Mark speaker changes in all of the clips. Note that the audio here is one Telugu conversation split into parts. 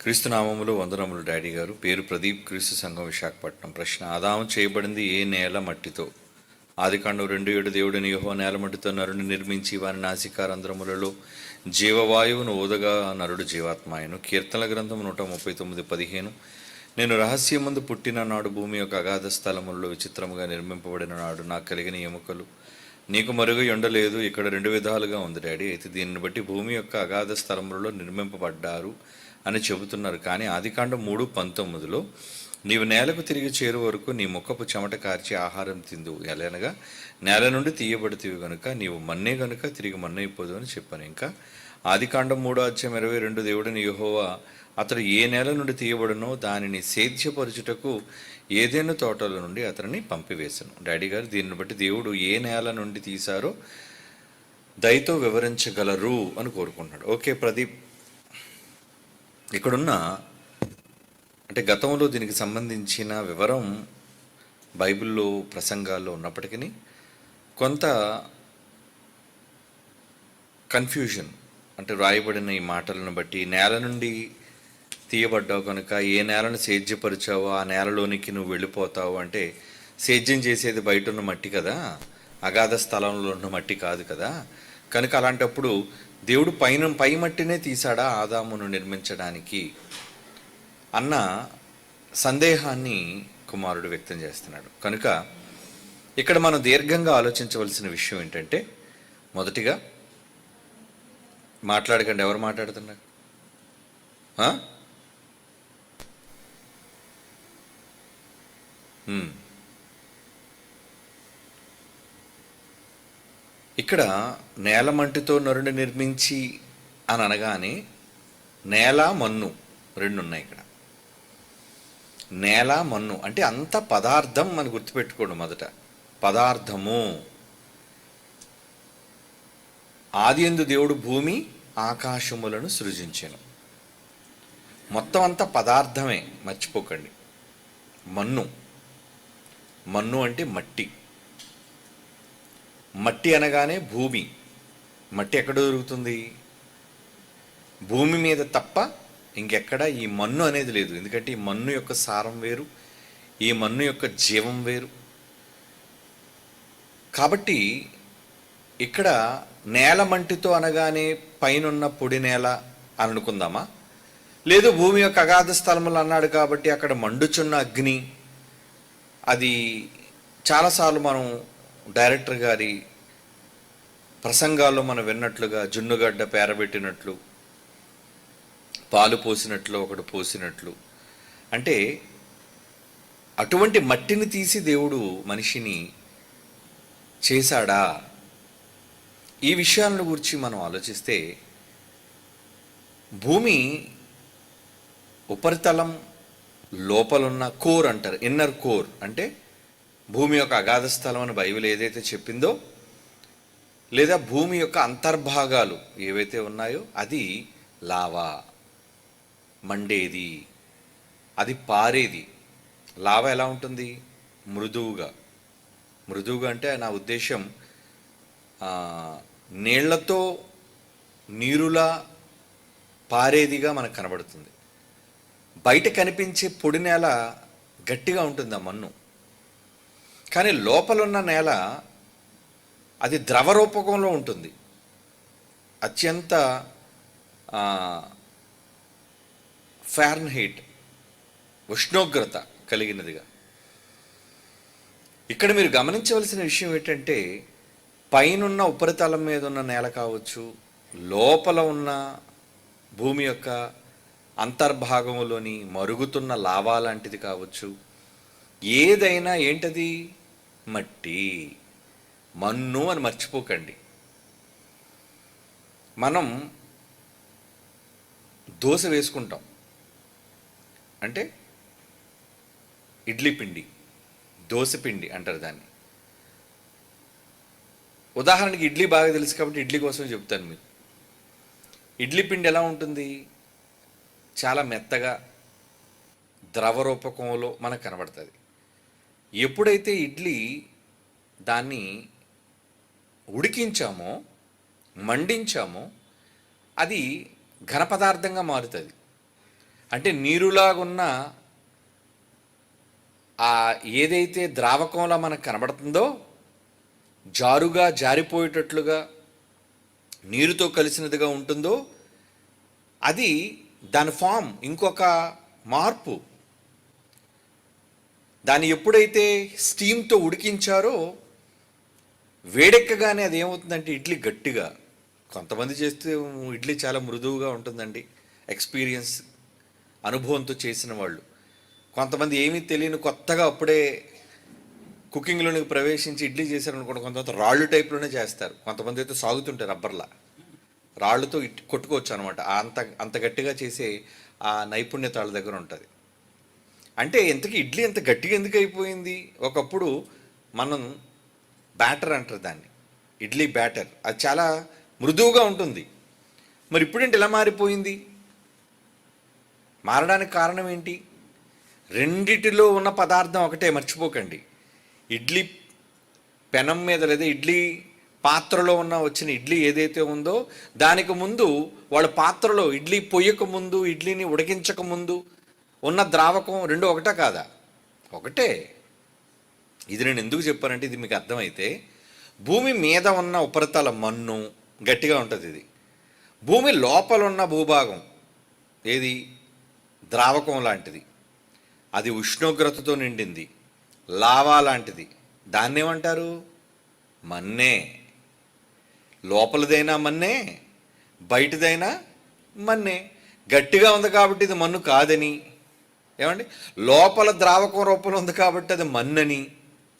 Speaker 1: క్రీస్తునామములు వందనములు డాడీ గారు. పేరు ప్రదీప్ క్రీస్తు సంఘం విశాఖపట్నం. ప్రశ్న ఆదాము చేయబడింది ఏ నేల మట్టితో? ఆదికాండం రెండు ఏడు దేవుడిని యోహో నేల మట్టితో నరుని నిర్మించి వారి నాసికారంధ్రములలో జీవవాయువును ఓదగా నరుడు జీవాత్మాయను కీర్తన గ్రంథం నూట ముప్పై తొమ్మిది పదిహేను. నేను రహస్యమందు పుట్టిన నాడు భూమి యొక్క అగాధ స్థలములలో విచిత్రముగా నిర్మింపబడిన నాడు నాకు కలిగిన ఎముకలు. నీకు మరుగు ఉండలేదు ఇక్కడ రెండు విధాలుగా ఉంది డాడీ. అయితే దీనిని బట్టి భూమి యొక్క అగాధ స్థలములలో నిర్మింపబడ్డారు. అని చెబుతున్నారు. కానీ ఆదికాండం మూడు పంతొమ్మిదిలో నీవు నేలకు తిరిగి చేరు వరకు నీ ముఖపు చెమట కార్చి ఆహారం తిందు ఎలానగా నేల నుండి తీయబడితివి గనుక నీవు మన్నే గనుక తిరిగి మన్నైపోదు అని చెప్పాను. ఇంకా ఆదికాండం మూడో అధ్యాయం ఇరవై రెండు దేవుడిని యహోవా అతడు ఏ నేల నుండి తీయబడునో దానిని సేద్యపరచుటకు ఏదైనా తోటల నుండి అతనిని పంపివేశాను. డాడీ గారు దీనిని బట్టి దేవుడు ఏ నేల నుండి తీశారో దయతో వివరించగలరు అని కోరుకుంటున్నాడు. ఓకే ప్రదీప్. ఇక్కడున్న అంటే గతంలో దీనికి సంబంధించిన వివరం బైబిల్లో ప్రసంగాల్లో ఉన్నప్పటికీ కొంత కన్ఫ్యూజన్ అంటే రాయబడిన ఈ మాటలను బట్టి నేల నుండి తీయబడ్డావు కనుక ఏ నేలను సేద్యపరిచావో ఆ నేలలోనికి నువ్వు వెళ్ళిపోతావు అంటే సేద్యం చేసేది బయట ఉన్న మట్టి కదా అగాధ స్థలంలో ఉన్న మట్టి కాదు కదా. కనుక అలాంటప్పుడు దేవుడు పైన పై మట్టినే తీసాడా ఆదామును నిర్మించడానికి అన్న సందేహాన్ని కుమారుడు వ్యక్తం చేస్తున్నాడు. కనుక ఇక్కడ మనం దీర్ఘంగా ఆలోచించవలసిన విషయం ఏంటంటే మొదటిగా మాట్లాడకండి. ఎవరు మాట్లాడుతున్నారు? Hmm. ఇక్కడ నేల మంటితో నరుని నిర్మించి అని అనగానే నేల మన్ను రెండు ఉన్నాయి ఇక్కడ. నేల మన్ను అంటే అంత పదార్థం మనం గుర్తుపెట్టుకోండి మొదట. పదార్థము. ఆది ఎందు దేవుడు భూమి ఆకాశములను సృజించాను. మొత్తం అంతా పదార్థమే మర్చిపోకండి. మన్ను. మన్ను అంటే మట్టి. మట్టి అనగానే భూమి. మట్టి ఎక్కడ దొరుకుతుంది? భూమి మీద తప్ప ఇంకెక్కడ ఈ మన్ను అనేది లేదు. ఎందుకంటే ఈ మన్ను యొక్క సారం వేరు ఈ మన్ను యొక్క జీవం వేరు. కాబట్టి ఇక్కడ నేల మంటితో అనగానే పైనున్న పొడి నేల అని అనుకుందామా? లేదు భూమి యొక్క అగాధ స్థలములు అన్నాడు కాబట్టి అక్కడ మండుచున్న అగ్ని. అది చాలాసార్లు మనం డైరెక్టర్ గారి ప్రసంగాల్లో మనం విన్నట్లుగా జున్నుగడ్డ పేరబెట్టినట్లు పాలు పోసినట్లు ఒకడు పోసినట్లు. అంటే అటువంటి మట్టిని తీసి దేవుడు మనిషిని చేశాడా? ఈ విషయాలను గురించి మనం ఆలోచిస్తే భూమి ఉపరితలం లోపలున్న కోర్ అంటారు ఇన్నర్ కోర్. అంటే భూమి యొక్క అగాధ స్థలం అని బైబిల్ ఏదైతే చెప్పిందో లేదా భూమి యొక్క అంతర్భాగాలు ఏవైతే ఉన్నాయో అది లావా మండేది అది పారేది. లావా ఎలా ఉంటుంది? మృదువుగా. మృదువుగా అంటే నా ఉద్దేశం నీళ్ళతో నీరులా పారేదిగా మనకు కనబడుతుంది. బయట కనిపించే పొడి నేల గట్టిగా ఉంటుంది? ఆ మన్ను. కానీ లోపలున్న నేల అది ద్రవ రూపకంలో ఉంటుంది. అత్యంత ఫారెన్హీట్ ఉష్ణోగ్రత కలిగినదిగా. ఇక్కడ మీరు గమనించవలసిన విషయం ఏంటంటే పైనున్న ఉపరితలం మీద ఉన్న నేల కావచ్చు లోపల ఉన్న భూమి యొక్క అంతర్భాగంలోని మరుగుతున్న లావా లాంటిది కావచ్చు ఏదైనా ఏంటది? మట్టి మన్ను అని మర్చిపోకండి. మనం దోశ వేసుకుంటాం. అంటే ఇడ్లీ పిండి దోశ పిండి అంటారు దాన్ని. ఉదాహరణకి ఇడ్లీ బాగా తెలుసు కాబట్టి ఇడ్లీ కోసం చెప్తాను మీకు. ఇడ్లీ పిండి ఎలా ఉంటుంది? చాలా మెత్తగా ద్రవ రూపకంలో మనకు కనబడుతుంది. ఎప్పుడైతే ఇడ్లీ దాన్ని ఉడికించామో మండించామో అది ఘన పదార్థంగా మారుతుంది. అంటే నీరులాగున్న ఆ ఏదైతే ద్రావకంలా మనకు కనబడుతుందో జారుగా జారిపోయేటట్లుగా నీరుతో కలిసినదిగా ఉంటుందో అది దాని ఫామ్ ఇంకొక మార్పు దాన్ని ఎప్పుడైతే స్టీమ్తో ఉడికించారో వేడెక్కగానే అది ఏమవుతుందంటే ఇడ్లీ గట్టిగా కొంతమంది చేస్తే ఇడ్లీ చాలా మృదువుగా ఉంటుందండి ఎక్స్పీరియన్స్ అనుభవంతో చేసిన వాళ్ళు. కొంతమంది ఏమీ తెలియని కొత్తగా అప్పుడే కుకింగ్లోనికి ప్రవేశించి ఇడ్లీ చేశారనుకోండి కొంతమంది రాళ్ళు టైప్లోనే చేస్తారు. కొంతమంది అయితే సాగుతుంటారు రబ్బర్లా. రాళ్ళతో ఇట్ కొట్టుకోవచ్చు అనమాట అంత అంత గట్టిగా చేసే ఆ నైపుణ్యత వాళ్ళ దగ్గర ఉంటుంది. అంటే ఎంతకి ఇడ్లీ ఎంత గట్టిగా ఎందుకు అయిపోయింది? ఒకప్పుడు మనం బ్యాటర్ అంటారు దాన్ని. ఇడ్లీ బ్యాటర్. అది చాలా మృదువుగా ఉంటుంది. మరి ఇప్పుడేంటి ఎలా మారిపోయింది? మారడానికి కారణం ఏంటి? రెండిటిలో ఉన్న పదార్థం ఒకటే మర్చిపోకండి. ఇడ్లీ పెనం మీద లేదా ఇడ్లీ పాత్రలో ఉన్న వచ్చిన ఇడ్లీ ఏదైతే ఉందో దానికి ముందు వాళ్ళ పాత్రలో ఇడ్లీ పొయ్యక ముందు ఇడ్లీని ఉడికించక ముందు ఉన్న ద్రావకం రెండు ఒకటా కాదా? ఒకటే. ఇది నేను ఎందుకు చెప్పానంటే ఇది మీకు అర్థమైతే భూమి మీద ఉన్న ఉపరితల మన్ను గట్టిగా ఉంటుంది ఇది. భూమి లోపల ఉన్న భూభాగం ఏది? ద్రావకం లాంటిది. అది ఉష్ణోగ్రతతో నిండింది. లావా లాంటిది. దాన్ని ఏమంటారు? మన్నే. లోపలదైనా మన్నే బయటదైనా మన్నే. గట్టిగా ఉంది కాబట్టి ఇది మన్ను కాదని ఏమండి? లోపల ద్రావకం రూపంలో ఉంది కాబట్టి అది మన్నని.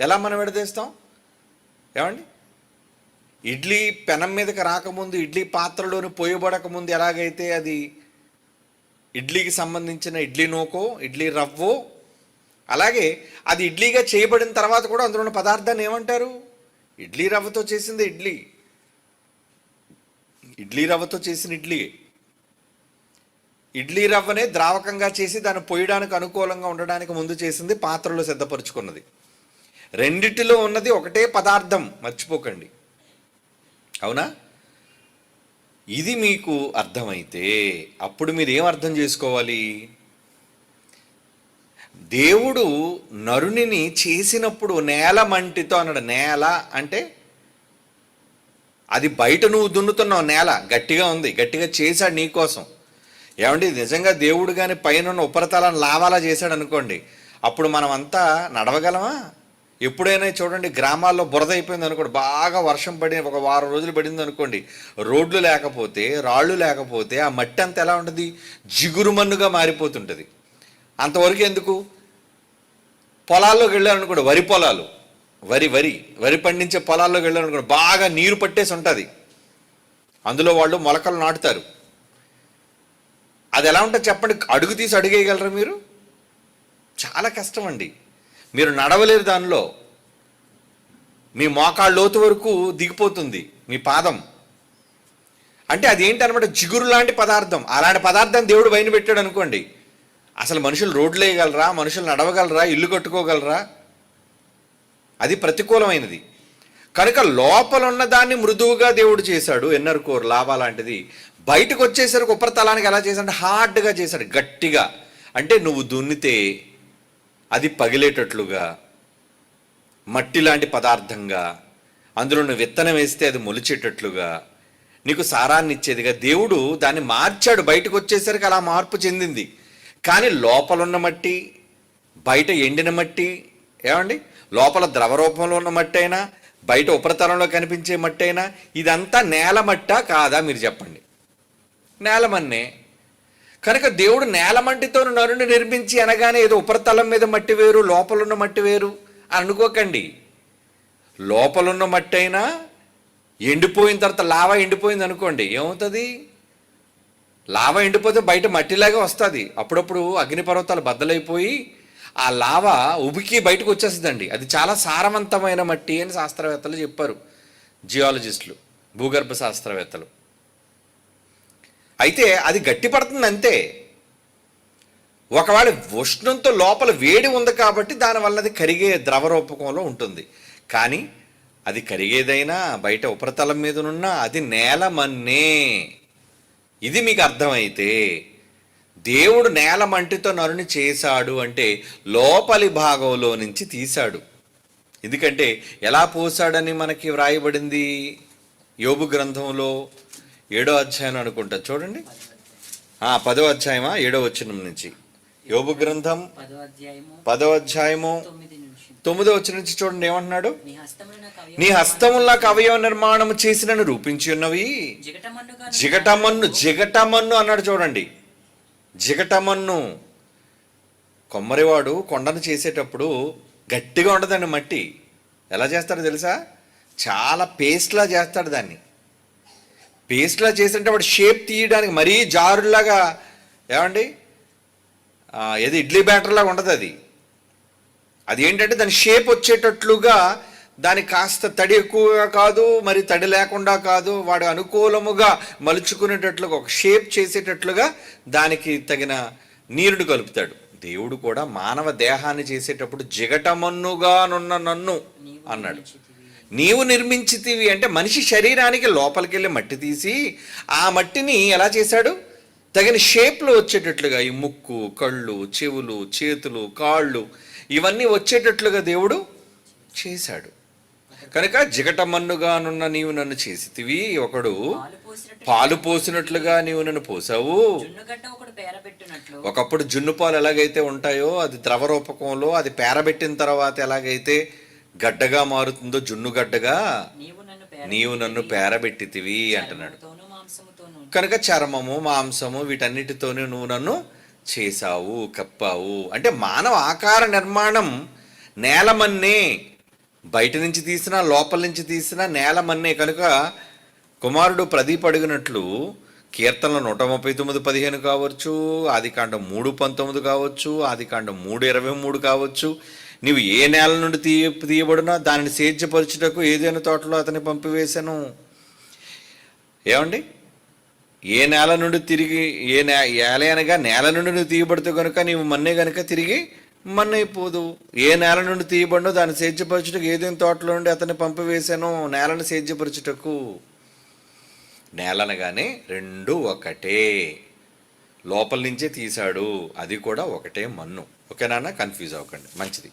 Speaker 1: ఎలా మనం విడదీస్తాం? ఏమండి? ఇడ్లీ పెనం మీదకి రాకముందు ఇడ్లీ పాత్రలోని పోయబడక ముందు ఎలాగైతే అది ఇడ్లీకి సంబంధించిన ఇడ్లీ నూకో ఇడ్లీ రవ్వో అలాగే అది ఇడ్లీగా చేయబడిన తర్వాత కూడా అందులో ఉన్న పదార్థాన్ని ఏమంటారు? ఇడ్లీ రవ్వతో చేసింది ఇడ్లీ. ఇడ్లీ రవ్వతో చేసిన ఇడ్లీ. ఇడ్లీ రవ్వనే ద్రావకంగా చేసి దాన్ని పొయ్యడానికి అనుకూలంగా ఉండడానికి ముందు చేసింది పాత్రలో సిద్ధపరుచుకున్నది. రెండిటిలో ఉన్నది ఒకటే పదార్థం. మర్చిపోకండి. అవునా? ఇది మీకు అర్థమైతే అప్పుడు మీరు ఏం అర్థం చేసుకోవాలి? దేవుడు నరునిని చేసినప్పుడు నేల మంటితో అన్నాడు. నేల అంటే అది బయట నువ్వు దున్నుతున్నావు నేల. గట్టిగా ఉంది. గట్టిగా చేశాడు నీకోసం ఏమండి నిజంగా దేవుడు కానీ పైన ఉన్న ఉపరితలాన్ని లావాలా చేశాడు అనుకోండి అప్పుడు మనం అంతా నడవగలమా? ఎప్పుడైనా చూడండి గ్రామాల్లో బురద అయిపోయింది అనుకోండి బాగా వర్షం పడి ఒక వారం రోజులు పడింది అనుకోండి రోడ్లు లేకపోతే రాళ్ళు లేకపోతే ఆ మట్టి అంతా ఎలా ఉంటుంది? జిగురు మన్నుగా మారిపోతుంటుంది. అంతవరకు ఎందుకు? పొలాల్లోకి వెళ్ళారనుకోండి వరి పొలాలు వరి వరి వరి పండించే పొలాల్లోకి వెళ్ళారనుకోండి బాగా నీరు పట్టేసి ఉంటుంది. అందులో వాళ్ళు మొలకలు నాటుతారు. అది ఎలా ఉంటుంది చెప్పండి అడుగు తీసి అడిగేయగలరా మీరు? చాలా కష్టం అండి మీరు నడవలేరు దానిలో. మీ మోకాళ్ళ లోతు వరకు దిగిపోతుంది మీ పాదం. అంటే అది ఏంటనమాట జిగురు లాంటి పదార్థం. అలాంటి పదార్థం దేవుడు పైన పెట్టాడు అనుకోండి. అసలు మనుషులు రోడ్లు వేయగలరా? మనుషులు నడవగలరా? ఇల్లు కట్టుకోగలరా? అది ప్రతికూలమైనది. కనుక లోపల ఉన్న దాన్ని మృదువుగా దేవుడు చేశాడు. ఎన్నర్ కోర్ లాభా లాంటిది బయటకు వచ్చేసరికి ఉపరితలానికి ఎలా చేశాడు హార్డ్గా చేశాడు గట్టిగా. అంటే నువ్వు దున్నితే అది పగిలేటట్లుగా మట్టి లాంటి పదార్థంగా అందులో నువ్వు విత్తనం వేస్తే అది మొలిచేటట్లుగా నీకు సారాన్ని ఇచ్చేదిగా. దేవుడు దాన్ని మార్చాడు బయటకు వచ్చేసరికి అలా మార్పు చెందింది. కానీ లోపలున్న మట్టి బయట ఎండిన మట్టి ఏమండి? లోపల ద్రవ రూపంలో ఉన్న మట్టి అయినా బయట ఉపరితలంలో కనిపించే మట్టి అయినా ఇదంతా నేల మట్టా కాదా మీరు చెప్పండి. నేలమన్నే. కనుక దేవుడు నేలమంటితో నరుని నిర్మించి అనగానే ఏదో ఉపరితలం మీద మట్టి వేరు లోపలున్న మట్టి వేరు అని అనుకోకండి. లోపలున్న మట్టి అయినా ఎండిపోయిన తర్వాత లావా ఎండిపోయింది అనుకోండి ఏమవుతుంది? లావా ఎండిపోతే బయట మట్టిలాగా వస్తుంది. అప్పుడప్పుడు అగ్నిపర్వతాలు బద్దలైపోయి ఆ లావా ఉబికి బయటకు వచ్చేస్తుందండి. అది చాలా సారవంతమైన మట్టి అని శాస్త్రవేత్తలు చెప్పారు. జియాలజిస్టులు భూగర్భ శాస్త్రవేత్తలు. అయితే అది గట్టిపడుతుంది అంతే. ఒకవేళ ఉష్ణంతో లోపల వేడి ఉంది కాబట్టి దానివల్ల అది కరిగే ద్రవ రూపకంలో ఉంటుంది. కానీ అది కరిగేదైనా బయట ఉపరితలం మీదనున్నా అది నేల మన్నే ఇది మీకు అర్థమైతే దేవుడు నేల మంటితో నరుని చేశాడు అంటే లోపలి భాగంలో నుంచి తీశాడు. ఎందుకంటే ఎలా పోసాడని మనకి వ్రాయబడింది యోబు గ్రంథంలో? ఏడో అధ్యాయం అనుకుంటా. చూడండి. ఆ, పదో అధ్యాయమా? ఏడో వచ్చిన నుంచి. యోబు గ్రంథం
Speaker 2: పదో అధ్యాయము తొమ్మిది
Speaker 1: వచ్చిన నుంచి చూడండి ఏమంటున్నాడు?
Speaker 2: నీ
Speaker 1: హస్తముల్లా కవయవ నిర్మాణము చేసినను రూపించి ఉన్నవి. జిగటమన్ను జిగటమన్ను అన్నాడు చూడండి. జిగటమన్ను. కొమ్మరివాడు కొండను చేసేటప్పుడు గట్టిగా ఉండదండి మట్టి. ఎలా చేస్తాడో తెలుసా? చాలా పేస్ట్లా చేస్తాడు దాన్ని. పేస్ట్లా చేసినట్టు వాడు షేప్ తీయడానికి మరీ జారులాగా ఏమండి? ఏది ఇడ్లీ బ్యాటర్ లాగా ఉండదు అది. అది ఏంటంటే దాని షేప్ వచ్చేటట్లుగా దాని కాస్త తడి ఎక్కువగా కాదు మరి తడి లేకుండా కాదు వాడు అనుకూలముగా మలుచుకునేటట్లుగా ఒక షేప్ చేసేటట్లుగా దానికి తగిన నీరుడు కలుపుతాడు. దేవుడు కూడా మానవ దేహాన్ని చేసేటప్పుడు జిగటమన్నుగానున్న నన్ను అన్నాడు. నీవు నిర్మించితివి అంటే మనిషి శరీరానికి లోపలికి వెళ్ళి మట్టి తీసి ఆ మట్టిని ఎలా చేశాడు? తగిన షేప్లో వచ్చేటట్లుగా ఈ ముక్కు కళ్ళు చెవులు చేతులు కాళ్ళు ఇవన్నీ వచ్చేటట్లుగా దేవుడు చేశాడు. కనుక జిగటమన్నుగానున్న నీవు నన్ను చేసితివి. ఒకడు
Speaker 2: పాలు
Speaker 1: పోసినట్లుగా నీవు నన్ను పోసావు. ఒకప్పుడు జున్ను పాలు ఎలాగైతే ఉంటాయో అది ద్రవ రూపకంలో అది పేరబెట్టిన తర్వాత ఎలాగైతే గడ్డగా మారుతుందో జున్ను గడ్డగా
Speaker 2: నీవు నన్ను
Speaker 1: పేరబెట్టితివి అంటున్నాడు. కనుక చర్మము మాంసము వీటన్నిటితోనే నువ్వు నన్ను చేశావు కప్పావు. అంటే మానవ ఆకార నిర్మాణం నేలమన్నే బయట నుంచి తీసినా లోపల నుంచి తీసినా నేలమన్నే కనుక కుమారుడు ప్రదీప్ అడిగినట్లు కీర్తనలు నూట ముప్పై తొమ్మిది పదిహేను కావచ్చు ఆదికాండం మూడు పంతొమ్మిది కావచ్చు ఆదికాండం మూడు ఇరవై మూడు కావచ్చు నీవు ఏ నేల నుండి తీయ తీయబడినా దానిని సేద్యపరచుటకు ఏదైనా తోటలో అతని పంపివేశాను. ఏమండి? ఏ నేల నుండి తిరిగి ఏ నే ఏల అనగా నేల నుండి నువ్వు తీయబడితే కనుక నీవు మన్నే కనుక తిరిగి మన్నైపోదు ఏ నేల నుండి తీయబడినో దాన్ని సేద్యపరచుటకు ఏదైనా తోటలో నుండి అతన్ని పంపివేశాను నేలను సేద్యపరచుటకు. నేలనగానే రెండు ఒకటే. లోపల నుంచే తీశాడు. అది కూడా ఒకటే మన్ను. ఓకేనా కన్ఫ్యూజ్ అవ్వకండి. మంచిది.